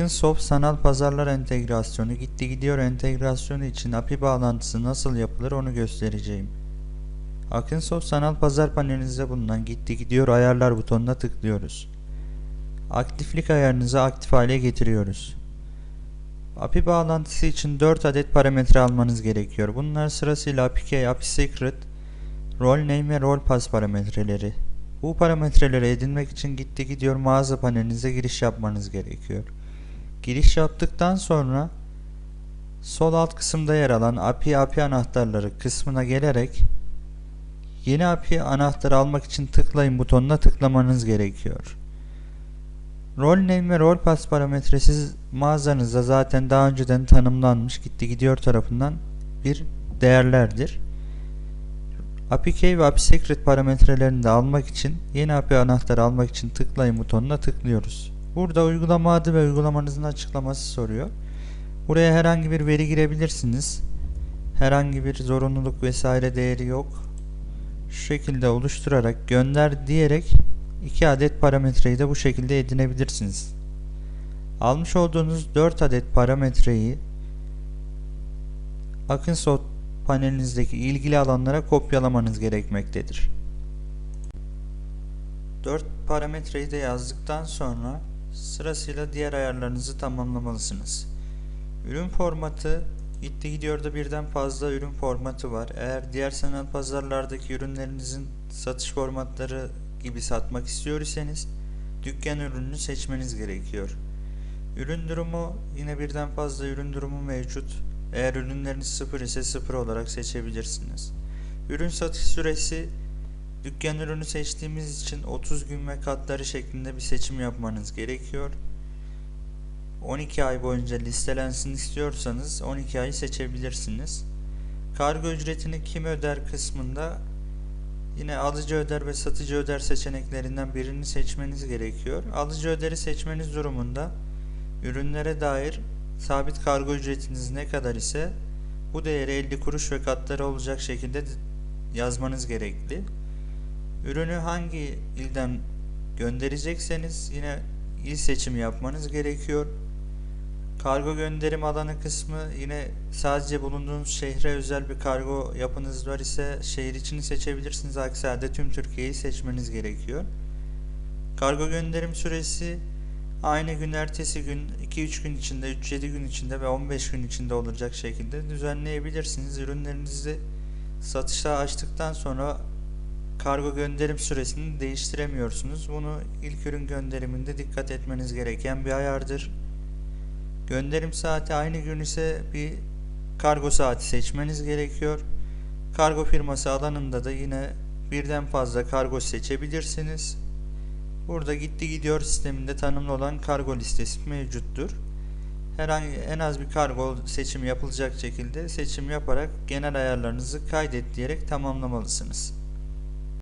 Akınsoft sanal pazarlar entegrasyonu gitti gidiyor entegrasyonu için API bağlantısı nasıl yapılır onu göstereceğim. Akınsoft sanal pazar panelinizde bulunan gitti gidiyor ayarlar butonuna tıklıyoruz. Aktiflik ayarınızı aktif hale getiriyoruz. API bağlantısı için 4 adet parametre almanız gerekiyor. Bunlar sırasıyla API key, API secret, role name ve role pass parametreleri. Bu parametreleri edinmek için gitti gidiyor mağaza panelinize giriş yapmanız gerekiyor. Giriş yaptıktan sonra sol alt kısımda yer alan API API anahtarları kısmına gelerek yeni API anahtarı almak için tıklayın butonuna tıklamanız gerekiyor. Role name ve role pass parametresi mağazanızda zaten daha önceden tanımlanmış gitti gidiyor tarafından bir değerlerdir. API key ve API secret parametrelerini de almak için yeni API anahtarı almak için tıklayın butonuna tıklıyoruz. Burada uygulama adı ve uygulamanızın açıklaması soruyor. Buraya herhangi bir veri girebilirsiniz. Herhangi bir zorunluluk vesaire değeri yok. Şu şekilde oluşturarak gönder diyerek iki adet parametreyi de bu şekilde edinebilirsiniz. Almış olduğunuz 4 adet parametreyi Akınsoft panelinizdeki ilgili alanlara kopyalamanız gerekmektedir. 4 parametreyi de yazdıktan sonra sırasıyla diğer ayarlarınızı tamamlamalısınız. Ürün formatı gitti gidiyorda birden fazla ürün formatı var. Eğer diğer sanal pazarlardaki ürünlerinizin satış formatları gibi satmak istiyor iseniz dükkan ürününü seçmeniz gerekiyor. Ürün durumu yine birden fazla ürün durumu mevcut. Eğer ürünleriniz sıfır ise sıfır olarak seçebilirsiniz. Ürün satış süresi dükkan ürünü seçtiğimiz için 30 gün ve katları şeklinde bir seçim yapmanız gerekiyor. 12 ay boyunca listelensin istiyorsanız 12 ayı seçebilirsiniz. Kargo ücretini kim öder kısmında yine alıcı öder ve satıcı öder seçeneklerinden birini seçmeniz gerekiyor. Alıcı öderi seçmeniz durumunda ürünlere dair sabit kargo ücretiniz ne kadar ise bu değeri 50 kuruş ve katları olacak şekilde yazmanız gerekli. Ürünü hangi ilden gönderecekseniz yine il seçimi yapmanız gerekiyor. Kargo gönderim alanı kısmı yine sadece bulunduğunuz şehre özel bir kargo yapınız var ise şehir içini seçebilirsiniz. Aksi halde tüm Türkiye'yi seçmeniz gerekiyor. Kargo gönderim süresi aynı gün ertesi gün 2-3 gün içinde 3-7 gün içinde ve 15 gün içinde olacak şekilde düzenleyebilirsiniz. Ürünlerinizi satışa açtıktan sonra kargo gönderim süresini değiştiremiyorsunuz. Bunu ilk ürün gönderiminde dikkat etmeniz gereken bir ayardır. Gönderim saati aynı gün ise bir kargo saati seçmeniz gerekiyor. Kargo firması alanında da yine birden fazla kargo seçebilirsiniz. Burada gitti gidiyor sisteminde tanımlı olan kargo listesi mevcuttur. Herhangi en az bir kargo seçimi yapılacak şekilde seçim yaparak genel ayarlarınızı kaydet diyerek tamamlamalısınız.